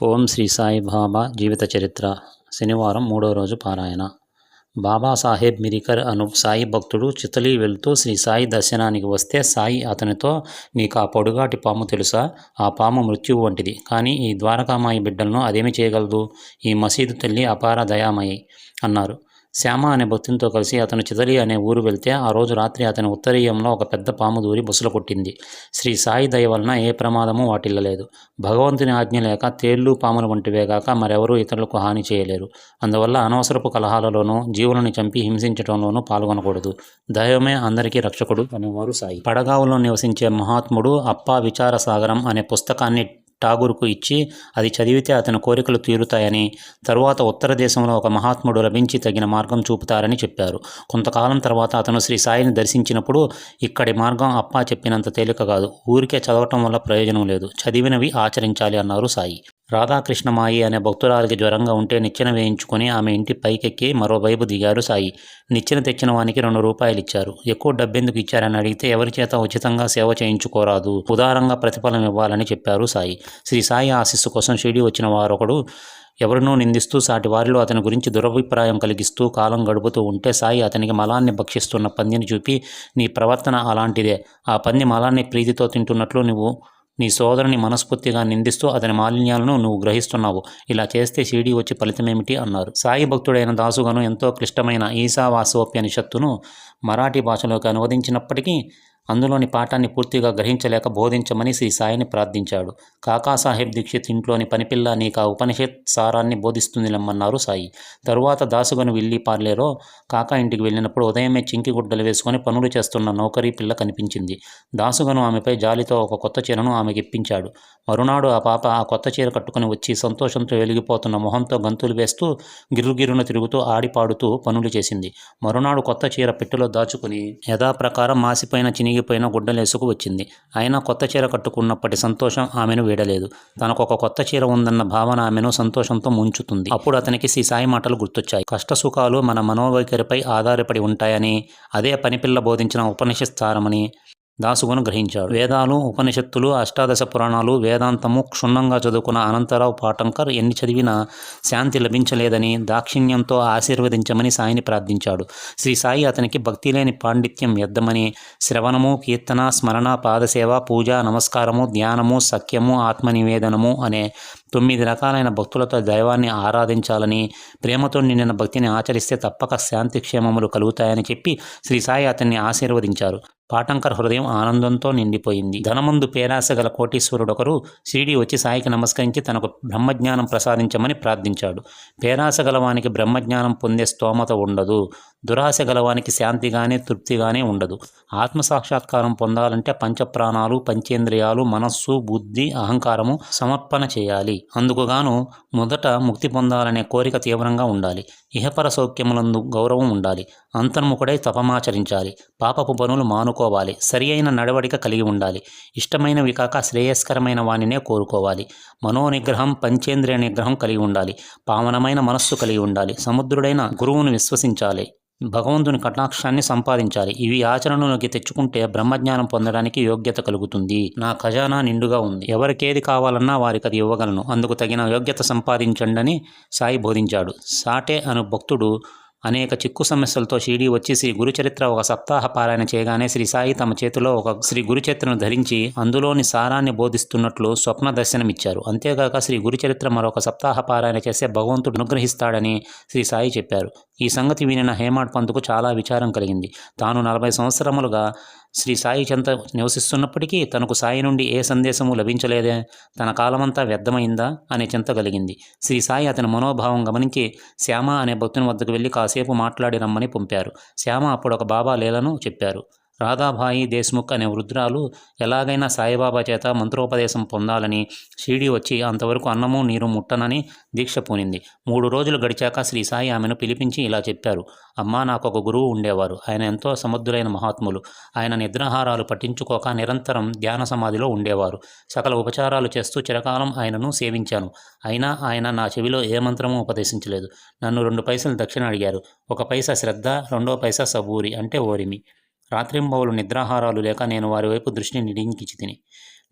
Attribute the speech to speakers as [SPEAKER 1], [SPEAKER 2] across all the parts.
[SPEAKER 1] ఓం శ్రీ సాయి బాబా జీవిత చరిత్ర శనివారం మూడో రోజు పారాయణ. బాబాసాహెబ్ మిరికర్ అను సాయి భక్తుడు చితలి వెళ్తూ శ్రీ సాయి దర్శనానికి వస్తే సాయి అతనితో నీకు ఆ పొడుగాటి పాము తెలుసా? ఆ పాము మృత్యువు వంటిది. కానీ ఈ ద్వారకామాయి బిడ్డలను అదేమి చేయగలదు? ఈ మసీదు తల్లి అపార దయామయి అన్నారు. శ్యామ అనే భక్తునితో కలిసి అతను చితలి అనే ఊరు వెళ్తే ఆ రోజు రాత్రి అతని ఉత్తరీయంలో ఒక పెద్ద పాము దూరి బుసలు కొట్టింది. శ్రీ సాయి దయ వలన ఏ ప్రమాదము వాటిల్లలేదు. భగవంతుని ఆజ్ఞ లేక తేళ్ళు పాములు వంటివే కాక మరెవరూ ఇతరులకు హాని చేయలేరు. అందువల్ల అనవసరపు కలహాలలోనూ జీవులను చంపి హింసించడంలోనూ పాల్గొనకూడదు. దైవమే అందరికీ రక్షకుడు అనేవారు సాయి. పడగావులో నివసించే మహాత్ముడు అప్పా విచార సాగరం అనే పుస్తకాన్ని ఠాగూర్కు ఇచ్చి అది చదివితే అతని కోరికలు తీరుతాయని తరువాత ఉత్తర దేశంలో ఒక మహాత్ముడు లభించి తగిన మార్గం చూపుతారని చెప్పారు. కొంతకాలం తర్వాత అతను శ్రీ సాయిని దర్శించినప్పుడు ఇక్కడి మార్గం అప్పా చెప్పినంత తేలిక కాదు. ఊరికే చదవటం వల్ల ప్రయోజనం లేదు. చదివినవి ఆచరించాలి అన్నారు సాయి. రాధాకృష్ణమాయి అనే భక్తురాలికి జ్వరంగా ఉంటే నిచ్చెన వేయించుకొని ఆమె ఇంటి పైకెక్కి మరోవైపు దిగారు సాయి. నిచ్చెన తెచ్చిన వానికి రెండు రూపాయలు ఇచ్చారు ఎక్కువ డబ్బెందుకు ఇచ్చారని అడిగితే ఎవరి చేత ఉచితంగా సేవ చేయించుకోరాదు. ఉదారంగా ప్రతిఫలం ఇవ్వాలని చెప్పారు సాయి. శ్రీ సాయి ఆశీస్సు కోసం షిడి వచ్చిన వారొకడు ఎవరినో నిందిస్తూ సాటి వారిలో అతని గురించి దురభిప్రాయం కలిగిస్తూ కాలం గడుపుతూ ఉంటే సాయి అతనికి మలాన్ని భక్షిస్తున్న పందిని చూపి నీ ప్రవర్తన అలాంటిదే. ఆ పంది మలాన్ని ప్రీతితో తింటున్నట్లు నువ్వు నీ సోదరుని మనస్ఫూర్తిగా నిందిస్తూ అతని మాలిన్యాలను నువ్వు గ్రహిస్తున్నావు. ఇలా చేస్తే షీడీ వచ్చి ఫలితమేమిటి? అన్నారు. సాయి భక్తుడైన దాసుగను ఎంతో క్లిష్టమైన ఈశావాసోప్యనిషత్తును మరాఠీ భాషలోకి అనువదించినప్పటికీ అందులోని పాఠాన్ని పూర్తిగా గ్రహించలేక బోధించమని శ్రీ సాయిని ప్రార్థించాడు. కాకాసాహెబ్ దీక్షిత్ ఇంట్లోని పనిపిల్ల నీకు ఆ ఉపనిషత్ సారాన్ని బోధిస్తుంది లమ్మన్నారు సాయి. తరువాత దాసుగను విల్లి పార్లేరో కాకా ఇంటికి వెళ్ళినప్పుడు ఉదయమే చింకి గుడ్డలు వేసుకొని పనులు చేస్తున్న నౌకరీ పిల్ల కనిపించింది. దాసుగను ఆమెపై జాలితో ఒక కొత్త చీరను ఆమెకి ఇప్పించాడు మరునాడు ఆ పాప ఆ కొత్త చీర కట్టుకుని వచ్చి సంతోషంతో వెలిగిపోతున్న మొహంతో గంతులు వేస్తూ గిర్రుగిర్రున తిరుగుతూ ఆడిపాడుతూ పనులు చేసింది. మరునాడు కొత్త చీర పెట్టెలో దాచుకుని యథాప్రకారం మాసిపోయిన చినిగిపోయిన గుడ్డలేసుకు వచ్చింది. అయినా కొత్త చీర కట్టుకున్నప్పటి సంతోషం ఆమెను వీడలేదు. తనకు ఒక కొత్త చీర ఉందన్న భావన ఆమెను సంతోషంతో ముంచుతుంది. అప్పుడు అతనికి శ్రీ సాయి మాటలు గుర్తొచ్చాయి. కష్టసుఖాలు మన మనోవైఖరిపై ఆధారపడి ఉంటాయని అదే పనిపిల్ల బోధించిన ఉపనిషిస్తారమని దాసుగును గ్రహించాడు. వేదాలు ఉపనిషత్తులు అష్టాదశ పురాణాలు వేదాంతము క్షుణ్ణంగా చదువుకున్న అనంతరావు పాటంకర్ ఎన్ని చదివినా శాంతి లభించలేదని దాక్షిణ్యంతో ఆశీర్వదించమని సాయిని ప్రార్థించాడు. శ్రీ సాయి అతనికి భక్తి లేని పాండిత్యం ఎద్దమని శ్రవణము కీర్తన స్మరణ పాదసేవ పూజ నమస్కారము ధ్యానము సఖ్యము ఆత్మనివేదనము అనే తొమ్మిది రకాలైన భక్తులతో దైవాన్ని ఆరాధించాలని ప్రేమతో నిండిన భక్తిని ఆచరిస్తే తప్పక శాంతి క్షేమములు కలుగుతాయని చెప్పి శ్రీ సాయి అతన్ని ఆశీర్వదించారు. పాటంకర్ హృదయం ఆనందంతో నిండిపోయింది. ధనమందు పేరాశ గల కోటీశ్వరుడొకరు షిరిడి వచ్చి సాయికి నమస్కరించి తనకు బ్రహ్మజ్ఞానం ప్రసాదించమని ప్రార్థించాడు. పేరాశ గలవానికి బ్రహ్మజ్ఞానం పొందే స్తోమత ఉండదు. దురాశ గలవానికి శాంతిగానే తృప్తిగానే ఉండదు. ఆత్మ సాక్షాత్కారం పొందాలంటే పంచప్రాణాలు పంచేంద్రియాలు మనస్సు బుద్ధి అహంకారము సమర్పణ చేయాలి. అందుకుగాను మొదట ముక్తి పొందాలనే కోరిక తీవ్రంగా ఉండాలి. ఇహపర సౌఖ్యములందు గౌరవం ఉండాలి. అంతర్ముఖుడై తపమాచరించాలి. పాపపు పనులు కోరుకోవాలి. సరి అయిన నడవడిక కలిగి ఉండాలి. ఇష్టమైనవి కాక శ్రేయస్కరమైన వానినే కోరుకోవాలి. మనోనిగ్రహం పంచేంద్రియ నిగ్రహం కలిగి ఉండాలి. పావనమైన మనస్సు కలిగి ఉండాలి. సముద్రుడైన గురువును విశ్వసించాలి. భగవంతుని కటాక్షాన్ని సంపాదించాలి. ఇవి ఆచరణలోకి తెచ్చుకుంటే బ్రహ్మజ్ఞానం పొందడానికి యోగ్యత కలుగుతుంది. నా ఖజానా నిండుగా ఉంది. ఎవరికేది కావాలన్నా వారికి అది ఇవ్వగలను. అందుకు తగిన యోగ్యత సంపాదించండి అని సాయి బోధించాడు. సాటే అను భక్తుడు అనేక చిక్కు సమస్యలతో షిరిడి వచ్చి శ్రీ గురుచరిత్ర ఒక సప్తాహ పారాయణ చేయగానే శ్రీ సాయి తమ చేతిలో ఒక శ్రీ గురుచరిత్రను ధరించి అందులోని సారాన్ని బోధిస్తున్నట్లు స్వప్న దర్శనమిచ్చారు. అంతేగాక శ్రీ గురుచరిత్ర మరొక సప్తాహ పారాయణ చేస్తే భగవంతుడు అనుగ్రహిస్తాడని శ్రీ సాయి చెప్పారు. ఈ సంగతి వినిన హేమాడ్ పంతుకు చాలా విచారం కలిగింది. తాను నలభై సంవత్సరములుగా శ్రీ సాయి చెంత నివసిస్తున్నప్పటికీ తనకు సాయి నుండి ఏ సందేశము లభించలేదే. తన కాలమంతా వ్యర్థమైందా అనే చింత కలిగింది. శ్రీ సాయి అతని మనోభావం గమనించి శ్యామ అనే భక్తుని వద్దకు వెళ్ళి కాసేపు మాట్లాడి రమ్మని పంపారు. శ్యామ అప్పుడు ఒక బాబా లీలను చెప్పారు. రాధాభాయి దేశ్ముఖ్ అనే వృద్ధురాలు ఎలాగైనా సాయిబాబా చేత మంత్రోపదేశం పొందాలని షిరిడి వచ్చి అంతవరకు అన్నము నీరు ముట్టనని దీక్ష పూనింది. మూడు రోజులు గడిచాక శ్రీ సాయి ఆమెను పిలిపించి ఇలా చెప్పారు. అమ్మా నాకు ఒక గురువు ఉండేవారు. ఆయన ఎంతో సమర్థులైన మహాత్ములు. ఆయన నిద్రాహారాలు పట్టించుకోక నిరంతరం ధ్యాన సమాధిలో ఉండేవారు. సకల ఉపచారాలు చేస్తూ చిరకాలం ఆయనను సేవించాను. అయినా ఆయన నా చెవిలో ఏ మంత్రమూ ఉపదేశించలేదు. నన్ను రెండు పైసలు దక్షిణ అడిగారు. ఒక పైసా శ్రద్ధ రెండో పైసా సబూరి అంటే ఓరిమి. రాత్రింబవులు నిద్రాహారాలు లేక నేను వారి వైపు దృష్టిని నిడింకిచి తిని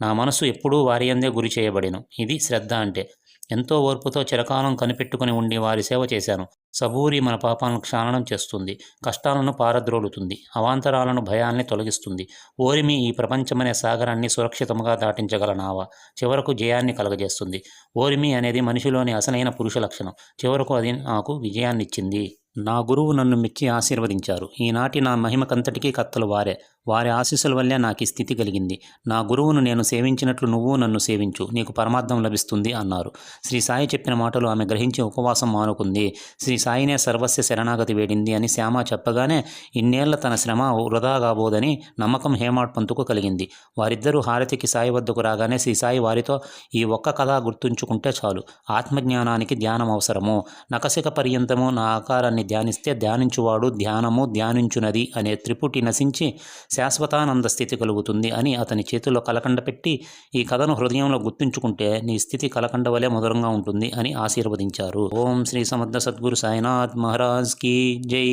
[SPEAKER 1] నా మనసు ఎప్పుడూ వారి అందే గురి చేయబడిను. ఇది శ్రద్ధ అంటే. ఎంతో ఓర్పుతో చిరకాలం కనిపెట్టుకుని ఉండి వారి సేవ చేశాను. సబూరి మన పాపాలను క్షాళనం చేస్తుంది. కష్టాలను పారద్రోలుతుంది. అవాంతరాలను భయాల్ని తొలగిస్తుంది. ఓరిమి ఈ ప్రపంచమనే సాగరాన్ని సురక్షితంగా దాటించగల నావ. చివరకు జయాన్ని కలగజేస్తుంది. ఓరిమి అనేది మనిషిలోని అసలైన పురుష లక్షణం. చివరకు అది నాకు విజయాన్నిచ్చింది. నా గురువు నన్ను మెచ్చి ఆశీర్వదించారు. ఈనాటి నా మహిమకంతటికీ కత్తలు వారే. వారి ఆశీస్సుల వల్లే నాకు ఈ స్థితి కలిగింది. నా గురువును నేను సేవించినట్లు నువ్వు నన్ను సేవించు. నీకు పరమార్థం లభిస్తుంది అన్నారు. శ్రీ సాయి చెప్పిన మాటలు ఆమె గ్రహించి ఉపవాసం మానుకుంది. శ్రీ సాయినే సర్వస్య శరణాగతి వేడింది అని శ్యామ చెప్పగానే ఇన్నేళ్ళ తన శ్రమ వృధా కాబోదని నమ్మకం హేమాడ్ పంతుకు కలిగింది. వారిద్దరూ హారతికి సాయి వద్దకు రాగానే శ్రీ సాయి వారితో ఈ ఒక్క కథ గుర్తుంచుకుంటే చాలు. ఆత్మజ్ఞానానికి ధ్యానం అవసరము. నకసిక పర్యంతము నా ఆకారాన్ని ధ్యానిస్తే ధ్యానించువాడు ధ్యానము ధ్యానించునది అనే త్రిపుటి నశించి శాశ్వతానంద స్థితి కలుగుతుంది అని అతని చేతిలో కలకండ పెట్టి ఈ కథను హృదయంలో గుర్తుంచుకుంటే నీ స్థితి కలకండ వలె మధురంగా ఉంటుంది అని ఆశీర్వదించారు. ఓం శ్రీ సమర్థ సద్గురు సాయినాథ్ మహారాజ్ కీ జై.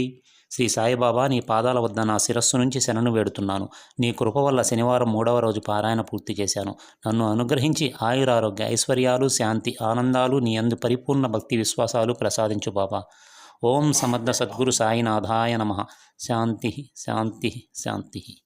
[SPEAKER 1] శ్రీ సాయిబాబా నీ పాదాల వద్ద నా శిరస్సు నుంచి శరణు వేడుతున్నాను. నీ కృప వల్ల శనివారం మూడవ రోజు పారాయణ పూర్తి చేశాను. నన్ను అనుగ్రహించి ఆయురారోగ్య ఐశ్వర్యాలు శాంతి ఆనందాలు నీ అందు పరిపూర్ణ భక్తి విశ్వాసాలు ప్రసాదించు బాబా. ఓం సమర్థ సద్గురు సాయినాథాయ నమ. శాంతి శాంతి శాంతి.